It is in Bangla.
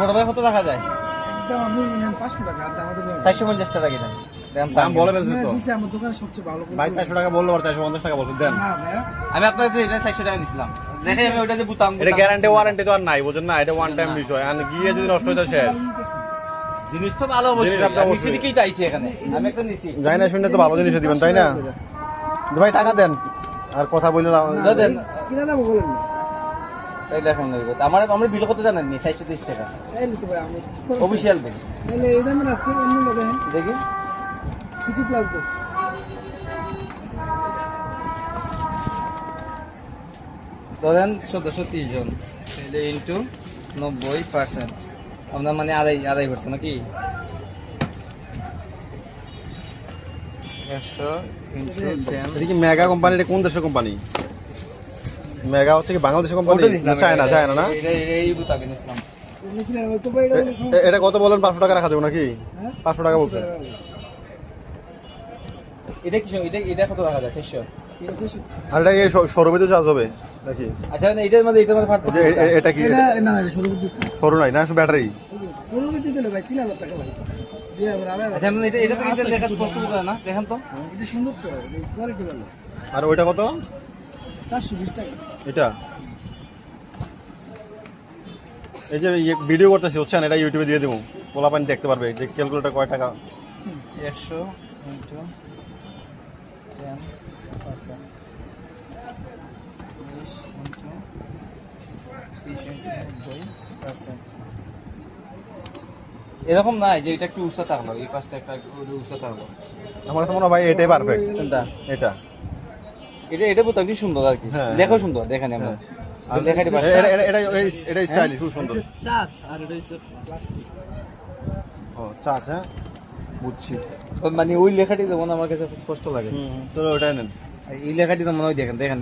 বড় ভাই কত টাকা যায় চারশো পঞ্চাশ টাকা কিনা দাম বলে ফেলছে তো। দিছে আমার দোকানে সবচেয়ে ভালো করে ভাই চারশো টাকা বলল আর চারশো পঞ্চাশ টাকা দেন। আমি আপনার এটা চারশো টাকা দেখে আমি ওইটা যে বুতাম এটা গ্যারান্টি ওয়ারেন্টি তো আর নাই বুঝেন না? এটা ওয়ান টাইম বিষয় আর গিয়ে যদি নষ্ট হয়ে যায় শেষ জিনিস তো ভালো অবশ্যই। জিনিস আপনার নিচে দিকেই তো এখানে। আমি একটা নিছি। যাই না শুনে তো ভালো জিনিস দিবেন তাই না? ভাই টাকা দেন। আর কথা বললেন দাও দেন কিনা দাম বলেন আমার আমার বিল কত জানেন নি? চারশো তিরিশ টাকা অফিসিয়াল বিল দেখি। সিটি প্লাস তো ধরেন চোদ্দশো তিরিশ জন। ইন্টু নব্বই পার্সেন্ট আপনার মানে আড়াই আড়াই পার্সেন্ট নাকি? মেগা কোম্পানি এটা কোন দেশের কোম্পানি মেগা হচ্ছে কি বাংলাদেশের কোম্পানি চায়না চায়না না? এটা কত বলেন? পাঁচশো টাকা রাখা যাবে নাকি? হ্যাঁ? পাঁচশো টাকা বলছে। এটা কি এটা এটা কত টাকা যায় আর এটা কি সৌরবিদ্যুৎ চার্জ হবে নাকি? আচ্ছা না, এটার মধ্যে এটার মধ্যে পার্থক্য এটা কি? না সরু নাই না শুধু ব্যাটারি? দিলে ভাই টাকা আচ্ছা এটা এটা তো কিন্তু দেখা স্পষ্ট বোঝা না। দেখেন তো। এটা সুন্দর তো কোয়ালিটি ভালো। আর ওইটা কত? চারশো বিশ টাকা। এটা? এই যে ভিডিও করতেছি হচ্ছেন এটা ইউটিউবে দিয়ে দেবো। পোলাপান দেখতে পারবে যে ক্যালকুলেটার কয় টাকা। একশো ইন্টু টেন পার্সেন্ট। এরকম নাই যে এটা একটু উৎসাহ থাকল এই পাঁচটা একটা একটু থাকল আমার কাছে মনে হয় ভাই এটাই পারফেক্ট এটা। এটা এটা বোতাম কি সুন্দর আর কি? দেখো লেখাও সুন্দর দেখানি আমরা। হ্যাঁ। এটা এটা স্টাইলিশ খুব সুন্দর। চাচ আর এটা প্লাস্টিক ও চাচ হ্যাঁ? বুঝছি। মানে ওই লেখাটি যেমন আমার কাছে স্পষ্ট লাগে। তো ওটা নেন। এই লেখাটি তো মনে হয় দেখেন দেখেন।